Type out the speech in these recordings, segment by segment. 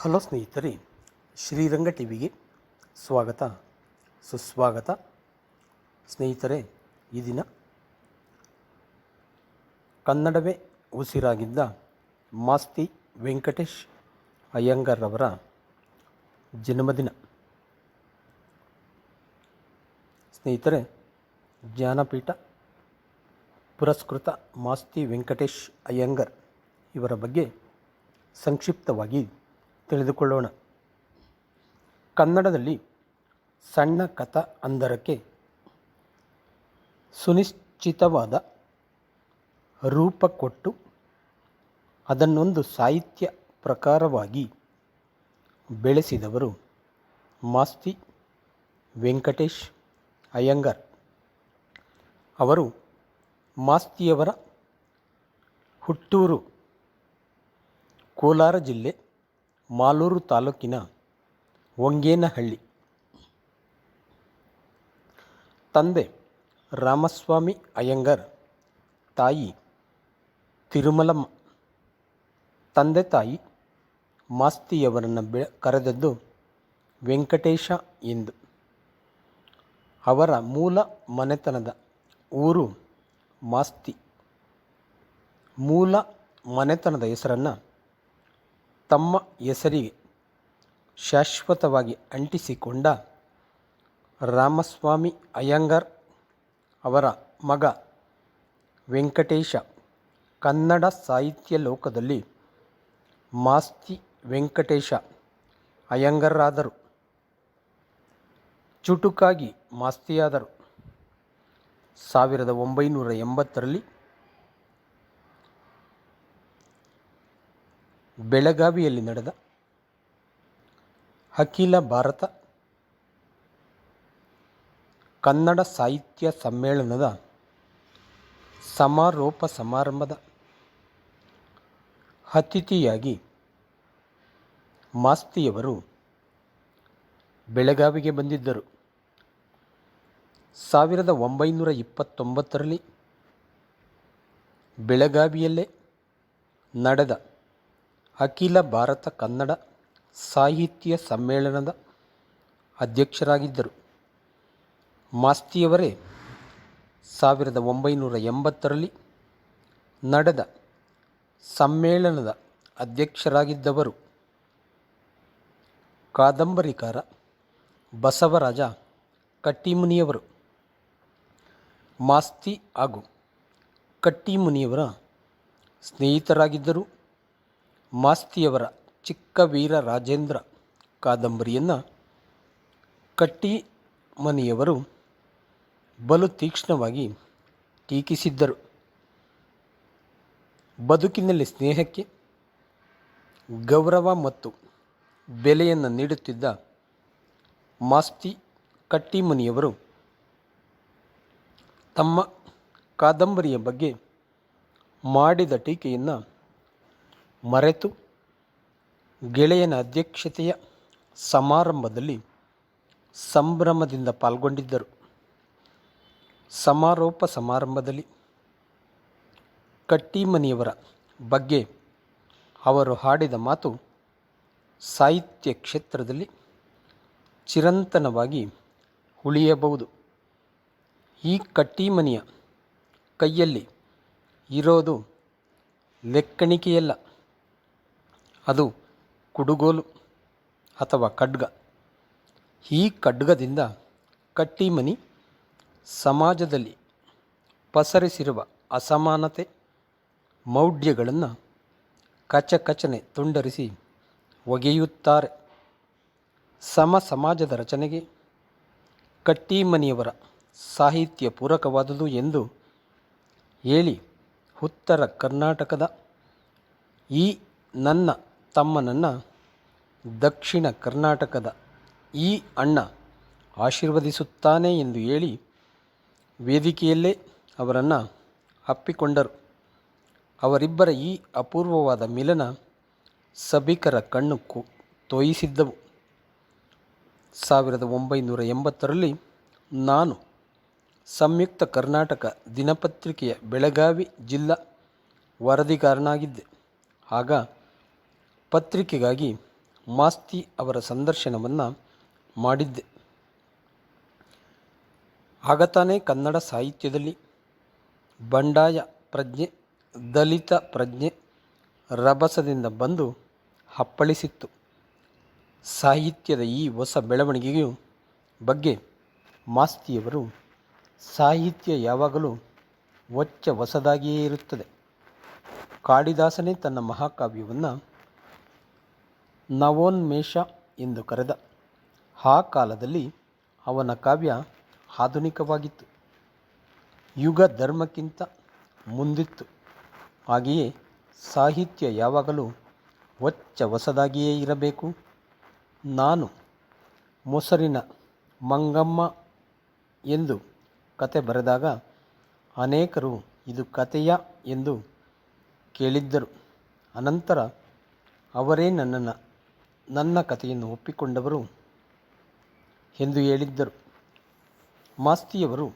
Hello ಸ್ನೇಹಿತರೆ, Sriranga T ವಿಗೆ ಸ್ವಾಗತ, ಸುಸ್ವಾಗತ. ಸ್ನೇಹಿತರೆ, ಈ ದಿನ ಕನ್ನಡವೇ ಉಸಿರಾಗಿದ್ದ ಮಾಸ್ತಿ ವೆಂಕಟೇಶ್ ಅಯ್ಯಂಗಾರ್ರವರ ಜನ್ಮದಿನ. ಸ್ನೇಹಿತರೆ, ಜ್ಞಾನಪೀಠ ಪುರಸ್ಕೃತ ಮಾಸ್ತಿ ವೆಂಕಟೇಶ್ ಅಯ್ಯಂಗರ್ ಇವರ ಬಗ್ಗೆ ಸಂಕ್ಷಿಪ್ತವಾಗಿ ತಿಳಿದುಕೊಳ್ಳೋಣ. ಕನ್ನಡದಲ್ಲಿ ಸಣ್ಣ ಕಥಾ ಅಂದರಕ್ಕೆ ಸುನಿಶ್ಚಿತವಾದ ರೂಪ ಕೊಟ್ಟು ಅದನ್ನೊಂದು ಸಾಹಿತ್ಯ ಪ್ರಕಾರವಾಗಿ ಬೆಳೆಸಿದವರು ಮಾಸ್ತಿ ವೆಂಕಟೇಶ್ ಅಯ್ಯಂಗಾರ್. ಅವರು ಮಾಸ್ತಿಯವರ ಹುಟ್ಟೂರು ಕೋಲಾರ ಜಿಲ್ಲೆ ಮಾಲೂರು ತಾಲೂಕಿನ ಹೊಂಗೇನಹಳ್ಳಿ. ತಂದೆ ರಾಮಸ್ವಾಮಿ ಅಯ್ಯಂಗಾರ್, ತಾಯಿ ತಿರುಮಲಮ್ಮ. ತಂದೆ ತಾಯಿ ಮಾಸ್ತಿಯವರನ್ನು ಬೆ, ಕರೆದದ್ದು ವೆಂಕಟೇಶ ಎಂದು. ಅವರ ಮೂಲ ಮನೆತನದ ಊರು ಮಾಸ್ತಿ. ಮೂಲ ಮನೆತನದ ಹೆಸರನ್ನು ತಮ್ಮ ಹೆಸರಿಗೆ ಶಾಶ್ವತವಾಗಿ ಅಂಟಿಸಿಕೊಂಡ ರಾಮಸ್ವಾಮಿ ಅಯ್ಯಂಗಾರ್ ಅವರ ಮಗ ವೆಂಕಟೇಶ ಕನ್ನಡ ಸಾಹಿತ್ಯ ಲೋಕದಲ್ಲಿ ಮಾಸ್ತಿ ವೆಂಕಟೇಶ ಅಯ್ಯಂಗಾರರಾದರು ಚುಟುಕಾಗಿ ಮಾಸ್ತಿಯಾದರು. ಸಾವಿರದ ಒಂಬೈನೂರ ಎಂಬತ್ತರಲ್ಲಿ ಬೆಳಗಾವಿಯಲ್ಲಿ ನಡೆದ ಅಖಿಲ ಭಾರತ ಕನ್ನಡ ಸಾಹಿತ್ಯ ಸಮ್ಮೇಳನದ ಸಮಾರೋಪ ಸಮಾರಂಭದ ಅತಿಥಿಯಾಗಿ ಮಾಸ್ತಿಯವರು ಬೆಳಗಾವಿಗೆ ಬಂದಿದ್ದರು. ಸಾವಿರದ ಒಂಬೈನೂರ ಇಪ್ಪತ್ತೊಂಬತ್ತರಲ್ಲಿ ಬೆಳಗಾವಿಯಲ್ಲೇ ನಡೆದ ಅಖಿಲ ಭಾರತ ಕನ್ನಡ ಸಾಹಿತ್ಯ ಸಮ್ಮೇಳನದ ಅಧ್ಯಕ್ಷರಾಗಿದ್ದರು. ಮಾಸ್ತಿಯವರೇ ಸಾವಿರದ ಒಂಬೈನೂರ ಎಂಬತ್ತರಲ್ಲಿ ನಡೆದ ಸಮ್ಮೇಳನದ ಅಧ್ಯಕ್ಷರಾಗಿದ್ದವರು ಕಾದಂಬರಿಕಾರ ಬಸವರಾಜ ಕಟ್ಟಿಮುನಿಯವರು. ಮಾಸ್ತಿ ಹಾಗೂ ಕಟ್ಟಿಮುನಿಯವರ ಸ್ನೇಹಿತರಾಗಿದ್ದರು. ಮಾಸ್ತಿಯವರ ಚಿಕ್ಕ ವೀರ ರಾಜೇಂದ್ರ ಕಾದಂಬರಿಯನ್ನು ಕಟ್ಟಿ ಮನಿಯವರು ಬಲು ತೀಕ್ಷ್ಣವಾಗಿ ಟೀಕಿಸಿದ್ದರು. ಬದುಕಿನಲ್ಲಿ ಸ್ನೇಹಕ್ಕೆ ಗೌರವ ಮತ್ತು ಬೆಲೆಯನ್ನು ನೀಡುತ್ತಿದ್ದ ಮಾಸ್ತಿ ಕಟ್ಟಿಮನಿಯವರು ತಮ್ಮ ಕಾದಂಬರಿಯ ಬಗ್ಗೆ ಮಾಡಿದ ಟೀಕೆಯನ್ನು ಮರೆತು ಗೆಳೆಯನ ಅಧ್ಯಕ್ಷತೆಯ ಸಮಾರಂಭದಲ್ಲಿ ಸಂಭ್ರಮದಿಂದ ಪಾಲ್ಗೊಂಡಿದ್ದರು. ಸಮಾರೋಪ ಸಮಾರಂಭದಲ್ಲಿ ಕಟ್ಟಿಮನಿಯವರ ಬಗ್ಗೆ ಅವರು ಹಾಡಿದ ಮಾತು ಸಾಹಿತ್ಯ ಕ್ಷೇತ್ರದಲ್ಲಿ ಚಿರಂತನವಾಗಿ ಉಳಿಯಬಹುದು. ಈ ಕಟ್ಟಿಮನಿಯ ಕೈಯಲ್ಲಿ ಇರೋದು ಲೆಕ್ಕಣಿಕೆಯಲ್ಲ. ಅದು ಕುಡುಗೋಲು ಅಥವಾ ಖಡ್ಗ. ಈ ಖಡ್ಗದಿಂದ ಕಟ್ಟಿಮನಿ ಸಮಾಜದಲ್ಲಿ ಪಸರಿಸಿರುವ ಅಸಮಾನತೆ, ಮೌಢ್ಯಗಳನ್ನು ಕಚಕಚನೆ ತುಂಡರಿಸಿ ಒಗೆಯುತ್ತಾರೆ. ಸಮ ಸಮಾಜದ ರಚನೆಗೆ ಕಟ್ಟಿಮನಿಯವರ ಸಾಹಿತ್ಯ ಪೂರಕವಾದುದು ಎಂದು ಹೇಳಿ ಉತ್ತರ ಕರ್ನಾಟಕದ ಈ ನನ್ನ ತಮ್ಮನನ್ನು ದಕ್ಷಿಣ ಕರ್ನಾಟಕದ ಈ ಅಣ್ಣ ಆಶೀರ್ವದಿಸುತ್ತಾನೆ ಎಂದು ಹೇಳಿ ವೇದಿಕೆಯಲ್ಲೇ ಅವರನ್ನು ಅಪ್ಪಿಕೊಂಡರು. ಅವರಿಬ್ಬರ ಈ ಅಪೂರ್ವವಾದ ಮಿಲನ ಸಭಿಕರ ಕಣ್ಣು ಕು ತೋಯಿಸಿದ್ದವು. ಸಾವಿರದ ಒಂಬೈನೂರ ಎಂಬತ್ತರಲ್ಲಿ ನಾನು ಸಂಯುಕ್ತ ಕರ್ನಾಟಕ ದಿನಪತ್ರಿಕೆಯ ಬೆಳಗಾವಿ ಜಿಲ್ಲಾ ವರದಿಗಾರನಾಗಿದ್ದೆ. ಆಗ ಪತ್ರಿಕೆಗಾಗಿ ಮಾಸ್ತಿ ಅವರ ಸಂದರ್ಶನವನ್ನು ಮಾಡಿದ್ದೆ. ಆಗತಾನೆ ಕನ್ನಡ ಸಾಹಿತ್ಯದಲ್ಲಿ ಬಂಡಾಯ ಪ್ರಜ್ಞೆ, ದಲಿತ ಪ್ರಜ್ಞೆ ರಭಸದಿಂದ ಬಂದು ಹಪ್ಪಳಿಸಿತ್ತು. ಸಾಹಿತ್ಯದ ಈ ಹೊಸ ಬೆಳವಣಿಗೆಯು ಬಗ್ಗೆ ಮಾಸ್ತಿಯವರು ಸಾಹಿತ್ಯ ಯಾವಾಗಲೂ ಹೊಚ್ಚ ಹೊಸದಾಗಿಯೇ ಇರುತ್ತದೆ. ಕಾಳಿದಾಸನೇ ತನ್ನ ಮಹಾಕಾವ್ಯವನ್ನು ನವೋನ್ಮೇಷ ಎಂದು ಕರೆದ. ಆ ಕಾಲದಲ್ಲಿ ಅವನ ಕಾವ್ಯ ಆಧುನಿಕವಾಗಿತ್ತು. ಯುಗ ಧರ್ಮಕ್ಕಿಂತ ಮುಂದಿತ್ತು. ಹಾಗೆಯೇ ಸಾಹಿತ್ಯ ಯಾವಾಗಲೂ ಹೊಚ್ಚ ಹೊಸದಾಗಿಯೇ ಇರಬೇಕು. ನಾನು ಮೊಸರಿನ ಮಂಗಮ್ಮ ಎಂದು ಕತೆ ಬರೆದಾಗ ಅನೇಕರು ಇದು ಕತೆಯ ಎಂದು ಕೇಳಿದ್ದರು. ಅನಂತರ ಅವರೇ ನನ್ನನ್ನು ನನ್ನ ಕಥೆಯನ್ನು ಒಪ್ಪಿಕೊಂಡವರು ಎಂದು ಹೇಳಿದ್ದರು. ಮಾಸ್ತಿಯವರು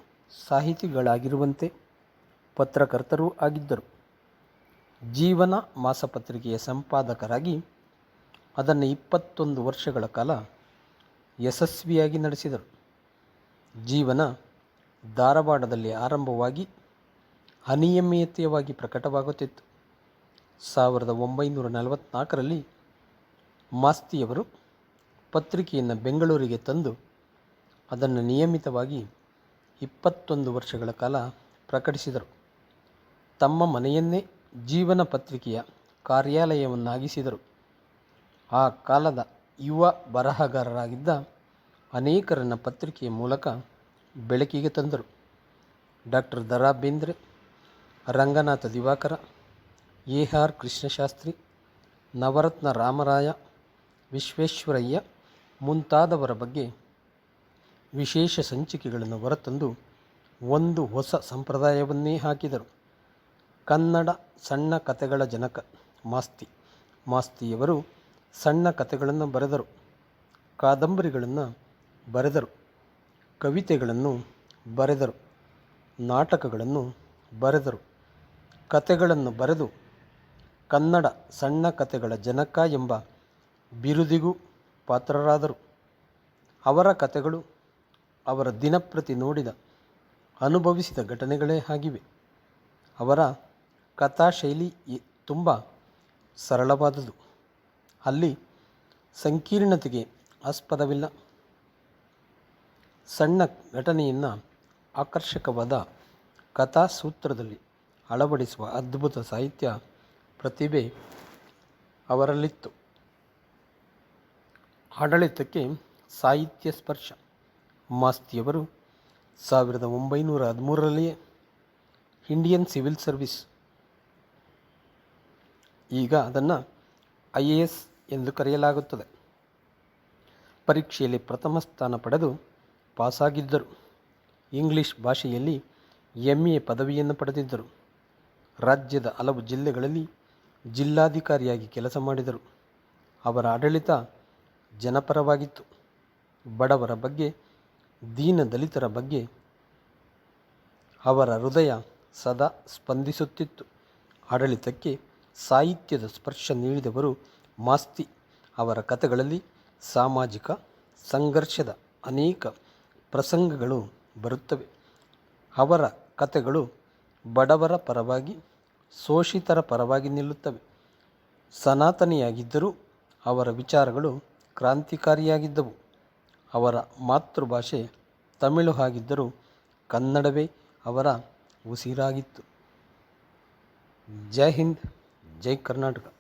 ಸಾಹಿತಿಗಳಾಗಿರುವಂತೆ ಪತ್ರಕರ್ತರೂ ಆಗಿದ್ದರು. ಜೀವನ ಮಾಸಪತ್ರಿಕೆಯ ಸಂಪಾದಕರಾಗಿ ಅದನ್ನು ಇಪ್ಪತ್ತೊಂದು ವರ್ಷಗಳ ಕಾಲ ಯಶಸ್ವಿಯಾಗಿ ನಡೆಸಿದರು. ಜೀವನ ಧಾರವಾಡದಲ್ಲಿ ಆರಂಭವಾಗಿ ಅನಿಯಮಿತವಾಗಿ ಪ್ರಕಟವಾಗುತ್ತಿತ್ತು. ಸಾವಿರದ ಒಂಬೈನೂರ ನಲವತ್ತ್ನಾಲ್ಕರಲ್ಲಿ ಮಾಸ್ತಿಯವರು ಪತ್ರಿಕೆಯನ್ನು ಬೆಂಗಳೂರಿಗೆ ತಂದು ಅದನ್ನು ನಿಯಮಿತವಾಗಿ ಇಪ್ಪತ್ತೊಂದು ವರ್ಷಗಳ ಕಾಲ ಪ್ರಕಟಿಸಿದರು. ತಮ್ಮ ಮನೆಯನ್ನೇ ಜೀವನ ಪತ್ರಿಕೆಯ ಕಾರ್ಯಾಲಯವನ್ನಾಗಿಸಿದರು. ಆ ಕಾಲದ ಯುವ ಬರಹಗಾರರಾಗಿದ್ದ ಅನೇಕರನ್ನು ಪತ್ರಿಕೆಯ ಮೂಲಕ ಬೆಳಕಿಗೆ ತಂದರು. Doctor Da Ra Bendre Ranganatha Diwakara, A. R. Krishnashastri, Navaratna Ramaraya Visvesvaraya ಮುಂತಾದವರ ಬಗ್ಗೆ ವಿಶೇಷ ಸಂಚಿಕೆಗಳನ್ನು ಹೊರತಂದು ಒಂದು ಹೊಸ ಸಂಪ್ರದಾಯವನ್ನೇ ಹಾಕಿದರು. ಕನ್ನಡ ಸಣ್ಣ ಕಥೆಗಳ ಜನಕ ಮಾಸ್ತಿ. ಮಾಸ್ತಿಯವರು ಸಣ್ಣ ಕಥೆಗಳನ್ನು ಬರೆದರು. ಕಾದಂಬರಿಗಳನ್ನು ಬರೆದರು. ಕವಿತೆಗಳನ್ನು ಬರೆದರು. ನಾಟಕಗಳನ್ನು ಬರೆದರು. ಕಥೆಗಳನ್ನು ಬರೆದು ಕನ್ನಡ ಸಣ್ಣ ಕಥೆಗಳ ಜನಕ ಎಂಬ ಬಿರುದಿಗೂ ಪಾತ್ರರಾದರು. ಅವರ ಕಥೆಗಳು ಅವರ ದಿನಪ್ರತಿ ನೋಡಿದ, ಅನುಭವಿಸಿದ ಘಟನೆಗಳೇ ಆಗಿವೆ. ಅವರ ಕಥಾಶೈಲಿ ತುಂಬ ಸರಳವಾದುದು ಅಲ್ಲಿ ಸಂಕೀರ್ಣತೆಗೆ ಆಸ್ಪದವಿಲ್ಲ. ಸಣ್ಣ ಘಟನೆಯನ್ನು ಆಕರ್ಷಕವಾದ ಕಥಾಸೂತ್ರದಲ್ಲಿ ಅಳವಡಿಸುವ ಅದ್ಭುತ ಸಾಹಿತ್ಯ ಪ್ರತಿಭೆ ಅವರಲ್ಲಿತ್ತು. ಆಡಳಿತಕ್ಕೆ ಸಾಹಿತ್ಯ ಸ್ಪರ್ಶ. ಮಾಸ್ತಿಯವರು ಸಾವಿರದ ಒಂಬೈನೂರ ಹದಿಮೂರರಲ್ಲಿಯೇ ಇಂಡಿಯನ್ ಸಿವಿಲ್ ಸರ್ವಿಸ್. ಈಗ ಅದನ್ನು ಐ ಎ ಎಸ್ ಎಂದು ಕರೆಯಲಾಗುತ್ತದೆ. ಪರೀಕ್ಷೆಯಲ್ಲಿ ಪ್ರಥಮ ಸ್ಥಾನ ಪಡೆದು ಪಾಸಾಗಿದ್ದರು. ಇಂಗ್ಲಿಷ್ ಭಾಷೆಯಲ್ಲಿ ಎಂ ಎ ಪದವಿಯನ್ನು ಪಡೆದಿದ್ದರು. ರಾಜ್ಯದ ಹಲವು ಜಿಲ್ಲೆಗಳಲ್ಲಿ ಜಿಲ್ಲಾಧಿಕಾರಿಯಾಗಿ ಕೆಲಸ ಮಾಡಿದರು. ಅವರ ಆಡಳಿತ ಜನಪರವಾಗಿತ್ತು. ಬಡವರ ಬಗ್ಗೆ, ದೀನ ದಲಿತರ ಬಗ್ಗೆ ಅವರ ಹೃದಯ ಸದಾ ಸ್ಪಂದಿಸುತ್ತಿತ್ತು. ಆಡಳಿತಕ್ಕೆ ಸಾಹಿತ್ಯದ ಸ್ಪರ್ಶ ನೀಡಿದವರು ಮಾಸ್ತಿ. ಅವರ ಕಥೆಗಳಲ್ಲಿ ಸಾಮಾಜಿಕ ಸಂಘರ್ಷದ ಅನೇಕ ಪ್ರಸಂಗಗಳು ಬರುತ್ತವೆ. ಅವರ ಕಥೆಗಳು ಬಡವರ ಪರವಾಗಿ, ಶೋಷಿತರ ಪರವಾಗಿ ನಿಲ್ಲುತ್ತವೆ. ಸನಾತನಿಯಾಗಿದ್ದರೂ ಅವರ ವಿಚಾರಗಳು ಕ್ರಾಂತಿಕಾರಿಯಾಗಿದ್ದವು. ಅವರ ಮಾತೃಭಾಷೆ ತಮಿಳು ಆಗಿದ್ದರೂ ಕನ್ನಡವೇ ಅವರ ಉಸಿರಾಗಿತ್ತು. ಜೈ ಹಿಂದ್ ಜೈ ಕರ್ನಾಟಕ.